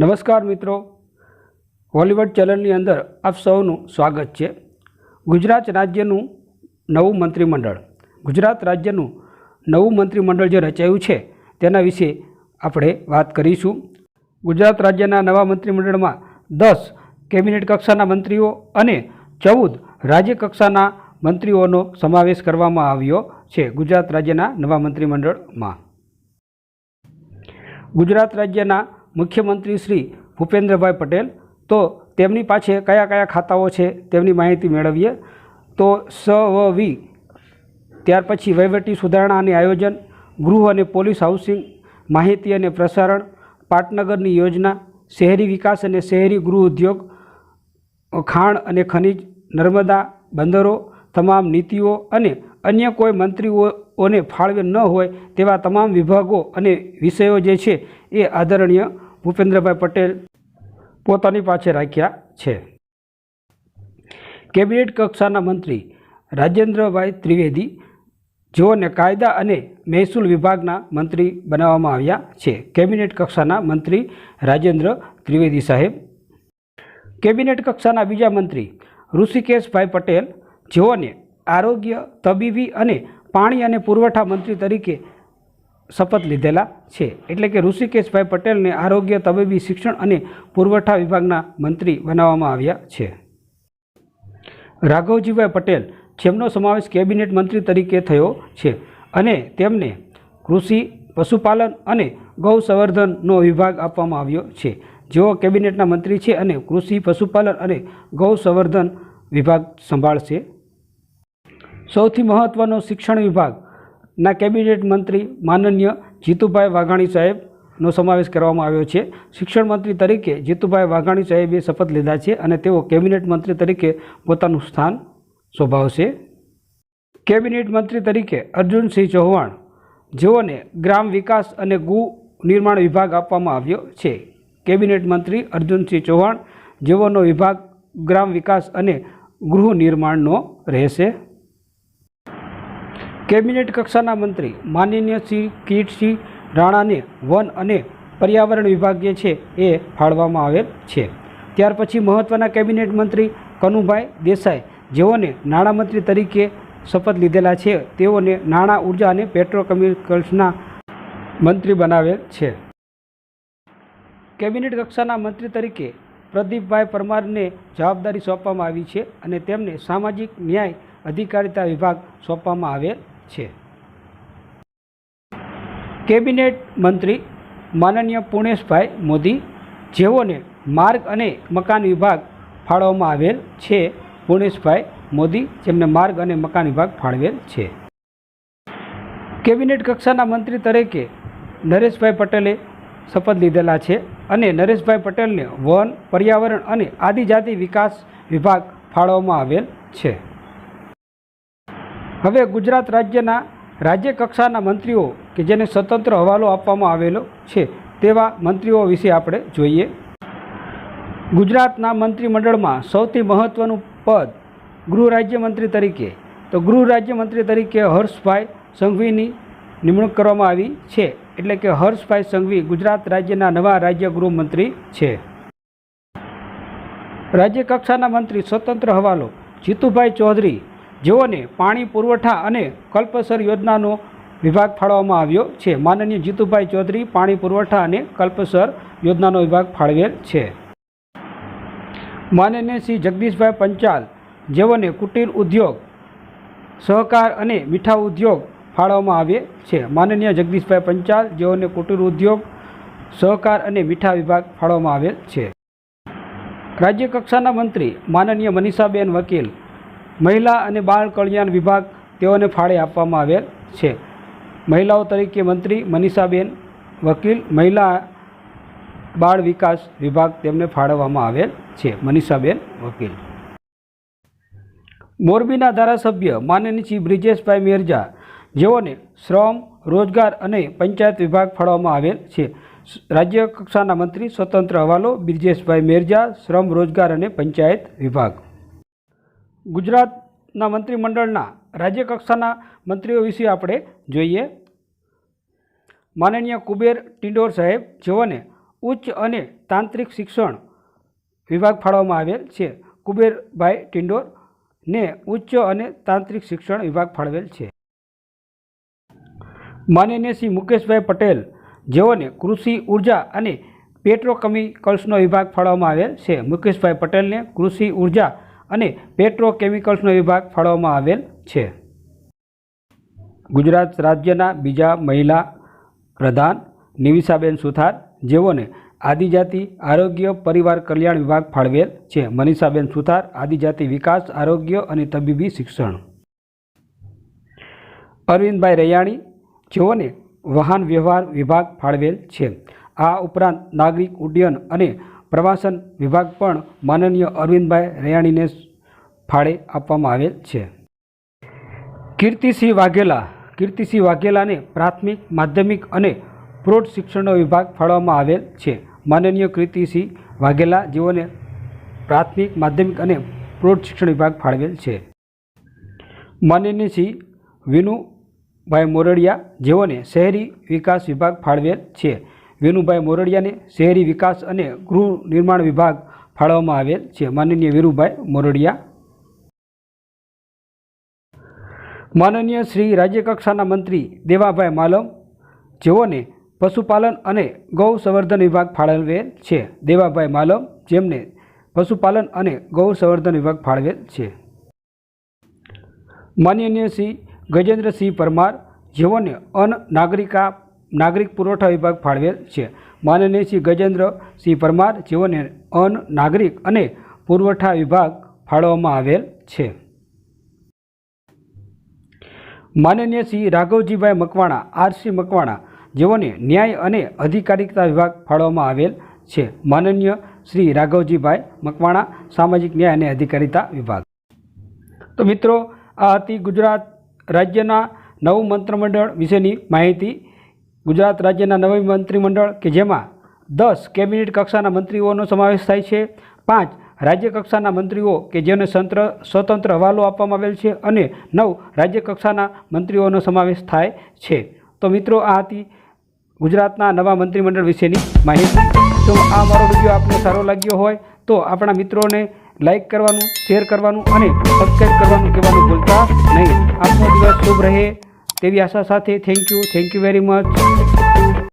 નમસ્કાર મિત્રો. હોલીવુડ ચેનલની અંદર આપ સૌનું સ્વાગત છે. ગુજરાત રાજ્યનું નવું મંત્રીમંડળ. ગુજરાત રાજ્યનું નવું મંત્રીમંડળ જે રચાયું છે, તેના વિશે આપણે વાત કરીશું. ગુજરાત રાજ્યના નવા મંત્રીમંડળમાં દસ કેબિનેટ કક્ષાના મંત્રીઓ અને ચૌદ રાજ્ય કક્ષાના મંત્રીઓનો સમાવેશ કરવામાં આવ્યો છે ગુજરાત રાજ્યના નવા મંત્રીમંડળમાં. ગુજરાત રાજ્યના મુખ્યમંત્રી શ્રી ભૂપેન્દ્રભાઈ પટેલ. તો તેમની પાસે કયા કયા ખાતાઓ છે તેમની માહિતી મેળવીએ. તો સવવી ત્યાર પછી વહીવટી સુધારણા અને આયોજન, ગૃહ અને પોલીસ હાઉસિંગ, માહિતી અને પ્રસારણ, પાટનગરની યોજના, શહેરી વિકાસ અને શહેરી ગૃહ ઉદ્યોગ, ખાણ અને ખનિજ, નર્મદા બંદરો, તમામ નીતિઓ અને અન્ય કોઈ મંત્રીઓને ફાળવે ન હોય તેવા તમામ વિભાગો અને વિષયો જે છે એ આદરણીય ભૂપેન્દ્રભાઈ પટેલ પોતાની પાસે રાખ્યા છે. કેબિનેટ કક્ષાના મંત્રી રાજેન્દ્રભાઈ ત્રિવેદી, જેઓને કાયદા અને મહેસૂલ વિભાગના મંત્રી બનાવવામાં આવ્યા છે. કેબિનેટ કક્ષાના મંત્રી રાજેન્દ્ર ત્રિવેદી સાહેબ. કેબિનેટ કક્ષાના બીજા મંત્રી ઋષિકેશભાઈ પટેલ, જેઓને આરોગ્ય, તબીબી અને પાણી અને પુરવઠા મંત્રી તરીકે શપથ લીધેલા છે. એટલે કે ઋષિકેશભાઈ પટેલને આરોગ્ય, તબીબી શિક્ષણ અને પુરવઠા વિભાગના મંત્રી બનાવવામાં આવ્યા છે. રાઘવજીભાઈ પટેલ જેમનો સમાવેશ કેબિનેટ મંત્રી તરીકે થયો છે અને તેમને કૃષિ, પશુપાલન અને ગૌ સંવર્ધનનો વિભાગ આપવામાં આવ્યો છે. જેઓ કેબિનેટના મંત્રી છે અને કૃષિ, પશુપાલન અને ગૌ સંવર્ધન વિભાગ સંભાળશે. સૌથી મહત્ત્વનો શિક્ષણ વિભાગના કેબિનેટ મંત્રી માનનીય જીતુભાઈ વાઘાણી સાહેબનો સમાવેશ કરવામાં આવ્યો છે. શિક્ષણ મંત્રી તરીકે જીતુભાઈ વાઘાણી સાહેબે શપથ લીધા છે અને તેઓ કેબિનેટ મંત્રી તરીકે પોતાનું સ્થાન શોભાવશે. કેબિનેટ મંત્રી તરીકે અર્જુનસિંહ ચૌહાણ, જેઓને ગ્રામ વિકાસ અને ગૃહ નિર્માણ વિભાગ આપવામાં આવ્યો છે. કેબિનેટ મંત્રી અર્જુનસિંહ ચૌહાણ, જેઓનો વિભાગ ગ્રામ વિકાસ અને ગૃહ નિર્માણનો રહેશે. કેબિનેટ કક્ષાના મંત્રી માનનીય શ્રી કિરીટસિંહ રાણાને વન અને પર્યાવરણ વિભાગ જે છે એ ફાળવામાં આવેલ છે. ત્યાર પછી મહત્ત્વના કેબિનેટ મંત્રી કનુભાઈ દેસાઈ જેઓને નાણામંત્રી તરીકે શપથ લીધેલા છે, તેઓને નાણાં, ઊર્જા અને પેટ્રોકેમિકલ્સના મંત્રી બનાવેલ છે. કેબિનેટ કક્ષાના મંત્રી તરીકે પ્રદીપભાઈ પરમારને જવાબદારી સોંપવામાં આવી છે અને તેમને સામાજિક ન્યાય અધિકારિતા વિભાગ સોંપવામાં આવેલ છે. કેબિનેટ મંત્રી માનનીય પુણેશભાઈ મોદી જેઓને માર્ગ અને મકાન વિભાગ ફાળવવામાં આવેલ છે, પુણેશભાઈ મોદી જેમને માર્ગ અને મકાન વિભાગ ફાળવેલ છે. કેબિનેટ કક્ષાના મંત્રી તરીકે નરેશભાઈ પટેલે શપથ લીધેલા છે અને નરેશભાઈ પટેલને વન, પર્યાવરણ અને આદિજાતિ વિકાસ વિભાગ ફાળવવામાં આવેલ છે. હવે ગુજરાત રાજ્યના રાજ્ય કક્ષાના મંત્રીઓ કે જેને સ્વતંત્ર હવાલો આપવામાં આવેલો છે તેવા મંત્રીઓ વિશે આપણે જોઈએ. ગુજરાતના મંત્રીમંડળમાં સૌથી મહત્ત્વનું પદ ગૃહ રાજ્યમંત્રી તરીકે. તો ગૃહ રાજ્યમંત્રી તરીકે હર્ષભાઈ સંઘવીની નિમણૂક કરવામાં આવી છે. એટલે કે હર્ષભાઈ સંઘવી ગુજરાત રાજ્યના નવા રાજ્ય ગૃહમંત્રી છે. રાજ્ય કક્ષાના મંત્રી સ્વતંત્ર હવાલો જીતુભાઈ ચૌધરી જેઓને પાણી, પુરવઠા અને કલ્પસર યોજનાનો વિભાગ ફાળવવામાં આવ્યો છે. માનનીય જીતુભાઈ ચૌધરી પાણી, પુરવઠા અને કલ્પસર યોજનાનો વિભાગ ફાળવેલ છે. માનનીય શ્રી જગદીશભાઈ પંચાલ, જેઓને કુટીર ઉદ્યોગ, સહકાર અને મીઠા ઉદ્યોગ ફાળવવામાં આવે છે. માનનીય જગદીશભાઈ પંચાલ, જેઓને કુટીર ઉદ્યોગ, સહકાર અને મીઠા વિભાગ ફાળવવામાં આવેલ છે. રાજ્ય કક્ષાના મંત્રી માનનીય મનીષાબેન વકીલ મહિલા અને બાળ કલ્યાણ વિભાગ તેઓને ફાળે આપવામાં આવેલ છે. મહિલાઓ તરીકે મંત્રી મનીષાબેન, વકીલ, મહિલા બાળ વિકાસ વિભાગ તેમને ફાળવવામાં આવેલ છે. મનીષાબેન, વકીલ. મોરબીના ધારાસભ્ય માનની શ્રી બ્રિજેશભાઈ મેરજા, જેઓને શ્રમ, રોજગાર અને પંચાયત વિભાગ ફાળવવામાં આવેલ છે. રાજ્ય કક્ષાના મંત્રી સ્વતંત્ર હવાલો, બ્રિજેશભાઈ મેરજા, શ્રમ, રોજગાર અને પંચાયત વિભાગ. ગુજરાતના મંત્રીમંડળના રાજ્યકક્ષાના મંત્રીઓ વિશે આપણે જોઈએ. માનનીય કુબેર ટિંડોર સાહેબ, જેઓને ઉચ્ચ અને તાંત્રિક શિક્ષણ વિભાગ ફાળવવામાં આવેલ છે. કુબેરભાઈ ટિંડોરને ઉચ્ચ અને તાંત્રિક શિક્ષણ વિભાગ ફાળવેલ છે. માનનીય શ્રી મુકેશભાઈ પટેલ, જેઓને કૃષિ ઊર્જા અને પેટ્રોકેમિકલ્સનો વિભાગ ફાળવવામાં આવેલ છે. મુકેશભાઈ પટેલને કૃષિ ઊર્જા અને પેટ્રોકેમિકલ્સનો વિભાગ ફાળવવામાં આવેલ છે. ગુજરાત રાજ્યના બીજા મહિલા પ્રધાન નિવિષાબેન સુથાર, જેઓને આદિજાતિ આરોગ્ય પરિવાર કલ્યાણ વિભાગ ફાળવેલ છે. મનીષાબેન સુથાર, આદિજાતિ વિકાસ, આરોગ્ય અને તબીબી શિક્ષણ. અરવિંદભાઈ રૈયાણી, જેઓને વાહન વ્યવહાર વિભાગ ફાળવેલ છે. આ ઉપરાંત નાગરિક ઉડ્ડયન અને પ્રવાસન વિભાગ પણ માનનીય અરવિંદભાઈ રૈયાણીને ફાળે આપવામાં આવેલ છે. કીર્તિસિંહ વાઘેલા, કીર્તિસિંહ વાઘેલાને પ્રાથમિક, માધ્યમિક અને પ્રૌઢ શિક્ષણનો વિભાગ ફાળવવામાં આવેલ છે. માનનીય કીર્તિસિંહ વાઘેલા જેઓને પ્રાથમિક, માધ્યમિક અને પ્રૌઢ શિક્ષણ વિભાગ ફાળવેલ છે. માનનીય શ્રી વિનુભાઈ મોરડિયા જેઓને શહેરી વિકાસ વિભાગ ફાળવેલ છે. વિનુભાઈ મોરડિયાને શહેરી વિકાસ અને ગૃહ નિર્માણ વિભાગ ફાળવવામાં આવેલ છે. માનનીય વીરુભાઈ મોરડિયા. માનનીય શ્રી રાજ્યકક્ષાના મંત્રી દેવાભાઈ માલમ, જેઓને પશુપાલન અને ગૌ સંવર્ધન વિભાગ ફાળવેલ છે. દેવાભાઈ માલમ જેમને પશુપાલન અને ગૌ સંવર્ધન વિભાગ ફાળવેલ છે. માનનીય શ્રી ગજેન્દ્રસિંહ પરમાર, જેઓને અન્ન નાગરિકા નાગરિક પુરવઠા વિભાગ ફાળવેલ છે. માનનીય શ્રી ગજેન્દ્રસિંહ પરમાર, જેઓને અન્ન નાગરિક અને પુરવઠા વિભાગ ફાળવવામાં આવેલ છે. માનનીય શ્રી રાઘવજીભાઈ મકવાણા, આરસી મકવાણા, જેઓને ન્યાય અને અધિકારિકતા વિભાગ ફાળવવામાં આવેલ છે. માનનીય શ્રી રાઘવજીભાઈ મકવાણા, સામાજિક ન્યાય અને અધિકારિતા વિભાગ. તો મિત્રો, આ હતી ગુજરાત રાજ્યના નવું મંત્રમંડળ વિશેની માહિતી. ગુજરાત રાજ્યના નવી મંત્રીમંડળ કે જેમાં દસ કેબિનેટ કક્ષાના મંત્રીઓનો સમાવેશ થાય છે, પાંચ રાજ્ય કક્ષાના મંત્રીઓ કે જેને સંત્ર, સ્વતંત્ર હવાલો આપવામાં આવેલ છે અને નવ રાજ્ય કક્ષાના મંત્રીઓનો સમાવેશ થાય છે. તો મિત્રો, આ હતી ગુજરાતના નવા મંત્રીમંડળ વિશેની માહિતી. તો આ મારો વીડિયો આપને સારો લાગ્યો હોય તો આપણા મિત્રોને લાઇક કરવાનું, શેર કરવાનું અને સબસ્ક્રાઈબ કરવાનું કહેવાનું ભૂલતા નહીં. આપનો દિવસ શુભ રહે. તેવી આશા સાથે thank you thank you very much